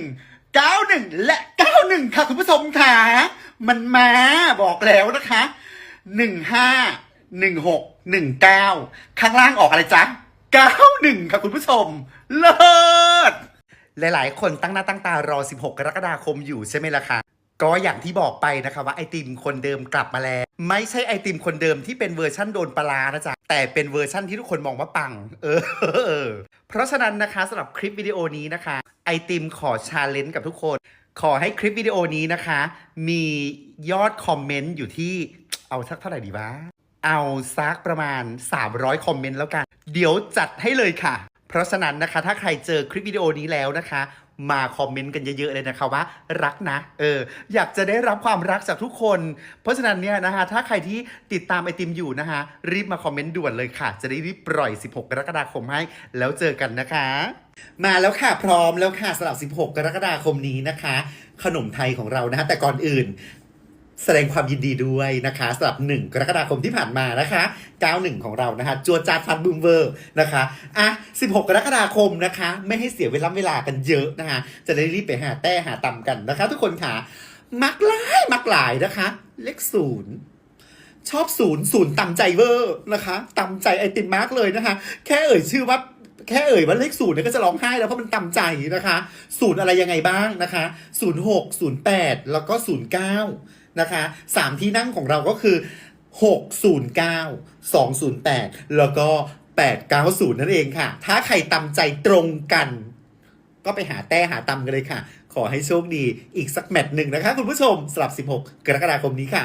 91 และ 91 ค่ะ คุณผู้ชมค่ะ มันมาบอกแล้วนะคะ 15 16 19 ข้างล่างออกอะไรจ๊ะ 91 ค่ะคุณผู้ชม เลิศ หลายๆ คนตั้งหน้าตั้งตารอ 16 กรกฎาคมอยู่ใช่ไหมล่ะคะก็อย่างที่บอกไปนะคะว่าไอติมคนเดิมกลับมาแล้ว ไม่ใช่ไอติมคนเดิมที่เป็นเวอร์ชั่นโดนปลาร้านะจ๊ะ แต่เป็นเวอร์ชั่นที่ทุกคนมองว่าปัง เออ เพราะฉะนั้นนะคะสำหรับคลิปวิดีโอนี้นะคะ ไอติมขอชาเลนจ์กับทุกคน ขอให้คลิปวิดีโอนี้นะคะ มียอดคอมเมนต์อยู่ที่เอาสักเท่าไหร่ดีวะ เอาสักประมาณ 300 คอมเมนต์แล้วกัน เดี๋ยวจัดให้เลยค่ะ เพราะฉะนั้นนะคะ ถ้าใครเจอคลิปวิดีโอนี้แล้วนะคะ มาคอมเมนต์กันเยอะๆเลยนะคะว่ารักนะ เออ อยากจะได้รับความรักจากทุกคน เพราะฉะนั้นเนี่ยนะคะถ้าใครที่ติดตามไอติมอยู่นะคะรีบมาคอมเมนต์ด่วนเลยค่ะ จะได้รีบปล่อย 16 กรกฎาคมให้ แล้วเจอกันนะคะ มาแล้วค่ะพร้อมแล้วค่ะสำหรับ 16 กรกฎาคมนี้นะคะ ขนมไทยของเรานะคะแต่ก่อนอื่น แสดงความยินดีด้วยนะคะสำหรับ 1 กรกฎาคมที่ผ่านมานะคะ 91 ของเรานะคะจัวจาดฟันบูมเวอร์นะคะอะ 16 กรกฎาคมนะคะ ไม่ให้เสียเวลาเวลากันเยอะนะคะ จะได้รีบไปหาแต้หาต่ำกันนะคะ ทุกคนค่ะ มักหลายมักหลายนะคะ เลขศูนย์ชอบศูนย์ศูนย์ต่ำใจเวอร์นะคะต่ำใจไอติมมากเลยนะคะ แค่เอ่ยชื่อว่า แค่เอ่ยว่าเลขศูนย์เนี่ยก็จะร้องไห้แล้วเพราะมันตำใจนะคะศูนย์อะไรยังไงบ้างนะคะศูนย์หกศูนย์แปดแล้วก็ศูนย์เก้านะคะสามที่นั่งของเราก็คือหกศูนย์เก้าสองศูนย์แปดแล้วก็แปดเก้าศูนย์นั่นเองค่ะ ถ้าใครตำใจตรงกัน ก็ไปหาแต้หาตำกันเลยค่ะ ขอให้โชคดีอีกสักแมตช์หนึ่งนะคะ คุณผู้ชมสำหรับ 16 กรกฎาคมนี้ค่ะ